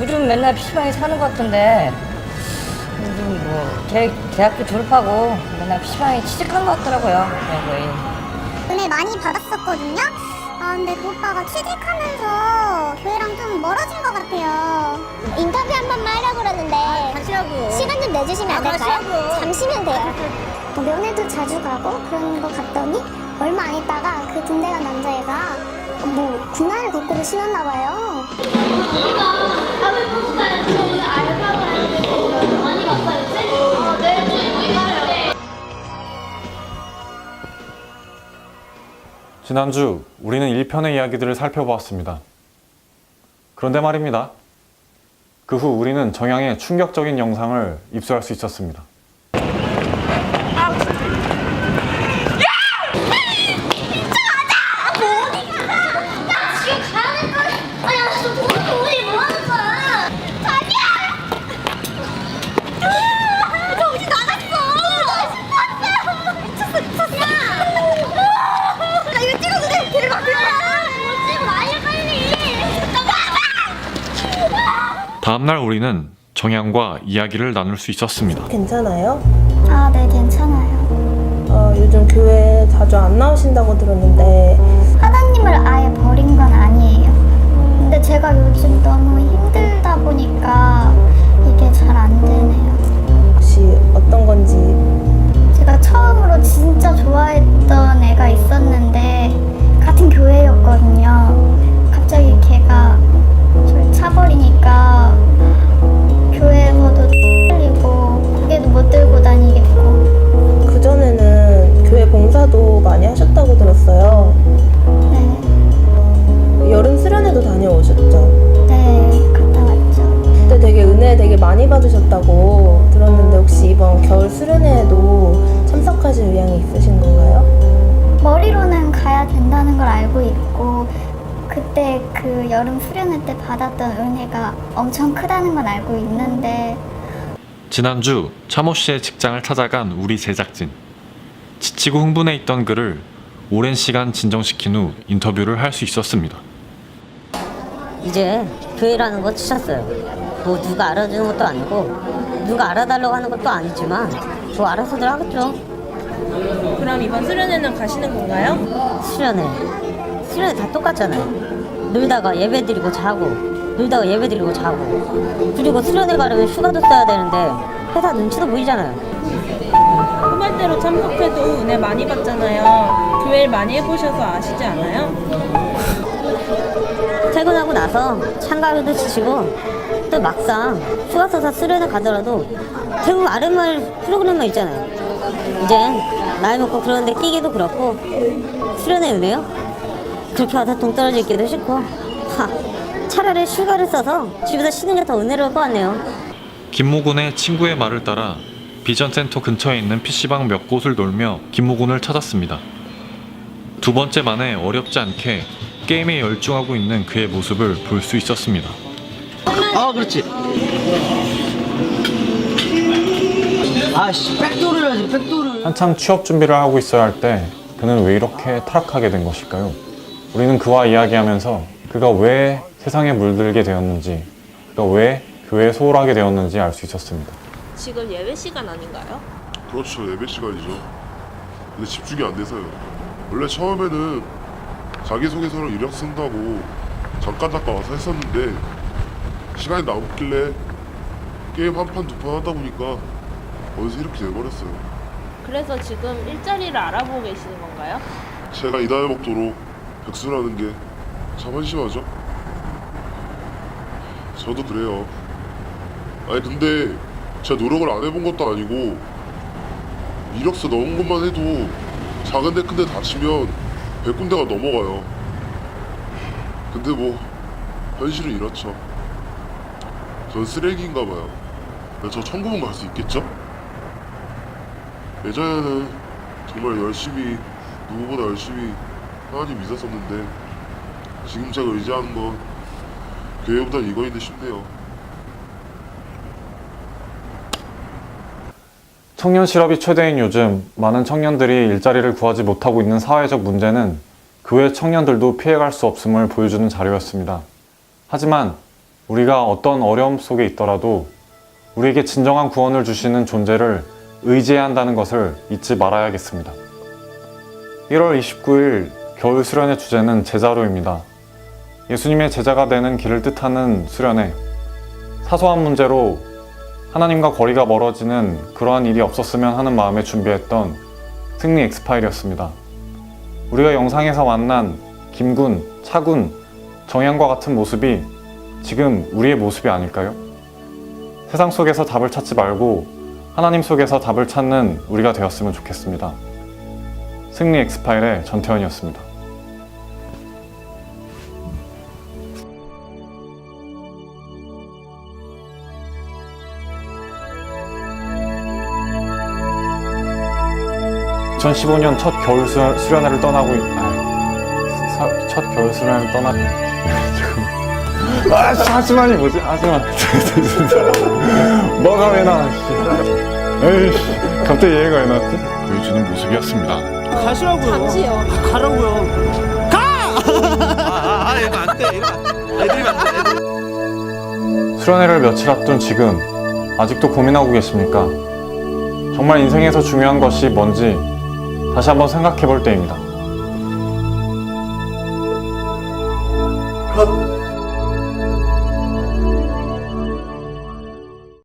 요즘 맨날 PC방에 사는 것 같은데 요즘 뭐 대, 대학교 졸업하고 맨날 PC방에 취직한 것 같더라고요. 네, 거의. 은혜 많이 받았었거든요. 아 근데 그 오빠가 취직하면서 교회랑 좀 멀어진 것 같아요. 인터뷰 한 번만 하려고 그러는데 하시라고. 시간 좀 내주시면 안 아, 될까요? 하시라고. 잠시면 돼요. 뭐 면회도 자주 가고 그런 거 갔더니 얼마 안 있다가 그 군대 간 남자애가 뭐 군화를 거꾸로 신었나 봐요. 지난주 우리는 1편의 이야기들을 살펴보았습니다. 그런데 말입니다. 그 후 우리는 정양의 충격적인 영상을 입수할 수 있었습니다. 다음날 우리는 정양과 이야기를 나눌 수 있었습니다. 괜찮아요? 아, 네 괜찮아요. 어, 요즘 교회 자주 안 나오신다고 들었는데 그때 그 여름 수련회 때 받았던 은혜가 엄청 크다는 건 알고 있는데 지난주 차모 씨의 직장을 찾아간 우리 제작진. 지치고 흥분해 있던 그를 오랜 시간 진정시킨 후 인터뷰를 할 수 있었습니다. 이제 교회라는 거 치셨어요. 뭐 누가 알아주는 것도 아니고 누가 알아달라고 하는 것도 아니지만 뭐 알아서들 하겠죠. 그럼 이번 수련회는 가시는 건가요? 수련회. 수련회 다 똑같잖아요. 놀다가 예배 드리고 자고, 놀다가 예배 드리고 자고. 그리고 수련회 가려면 휴가도 써야 되는데 회사 눈치도 보이잖아요. 후발대로 참석해도 은혜 많이 받잖아요. 교회를 많이 해보셔서 아시지 않아요? 퇴근하고 나서 참가하기도 지치고 또 막상 휴가 써서 수련회 가더라도 결국 아랫말 프로그램만 있잖아요. 이젠 나이 먹고 그러는데 끼기도 그렇고 수련회 은혜요? 그렇게 와서 동떨어져 있기도 싫고 하, 차라리 휴가를 써서 집에서 쉬는 게 더 은혜로울 것 같네요. 김모군의 친구의 말을 따라 비전센터 근처에 있는 PC방 몇 곳을 돌며 김모군을 찾았습니다. 두 번째 만에 어렵지 않게 게임에 열중하고 있는 그의 모습을 볼 수 있었습니다. 아 그렇지 아씨 백도를 해야지 백도를 한참 취업 준비를 하고 있어야 할 때 그는 왜 이렇게 타락하게 된 것일까요? 우리는 그와 이야기하면서 그가 왜 세상에 물들게 되었는지, 그가 왜 교회에 소홀하게 되었는지 알 수 있었습니다. 지금 예배 시간 아닌가요? 그렇죠 예배 시간이죠 근데 집중이 안 돼서요 원래 처음에는 자기소개서를 이력 쓴다고 잠깐 잠깐 와서 했었는데 시간이 남길래 게임 한 판 두 판 하다 보니까 어디서 이렇게 돼버렸어요 그래서 지금 일자리를 알아보고 계시는 건가요? 제가 이 나이 먹도록 백수라는 게 참 한심하죠? 저도 그래요. 아니 근데 제가 노력을 안 해본 것도 아니고 이력서 넣은 것만 해도 작은데 큰데 다치면 100군데가 넘어가요. 근데 뭐 현실은 이렇죠. 전 쓰레기인가 봐요. 저 천국은 갈수 있겠죠? 예전에는 정말 열심히 누구보다 열심히 하나님 믿었었는데 지금 제가 의지하는 건 교회보다 이거인데 싶네요 청년 실업이 최대인 요즘 많은 청년들이 일자리를 구하지 못하고 있는 사회적 문제는 그외 청년들도 피해갈 수 없음을 보여주는 자료였습니다. 하지만 우리가 어떤 어려움 속에 있더라도 우리에게 진정한 구원을 주시는 존재를 의지해야 한다는 것을 잊지 말아야겠습니다. 1월 29일 겨울 수련의 주제는 제자로입니다. 예수님의 제자가 되는 길을 뜻하는 수련회. 사소한 문제로 하나님과 거리가 멀어지는 그러한 일이 없었으면 하는 마음에 준비했던 승리 엑스파일이었습니다. 우리가 영상에서 만난 김군, 차군, 정양과 같은 모습이 지금 우리의 모습이 아닐까요? 세상 속에서 답을 찾지 말고 하나님 속에서 답을 찾는 우리가 되었으면 좋겠습니다. 승리 엑스파일의 전태현이었습니다. (2015년) 첫 겨울 수- 수련회를 떠나고 있... 아, 사- 첫 겨울 수련회를 떠나 지금 아 씨, 하지만이 뭐지 하지만 뭐가 왜 나와 씨 에이씨 갑자기 얘가 왜 나왔지 보여주는 모습이었습니다 가시라고요. 잠시요. 가라고요. 가! 아, 아, 이거 안 돼. 이거 애들이 안 돼. 수련회를 며칠 앞둔 지금 아직도 고민하고 계십니까? 정말 인생에서 중요한 것이 뭔지 다시 한번 생각해 볼 때입니다. 컷.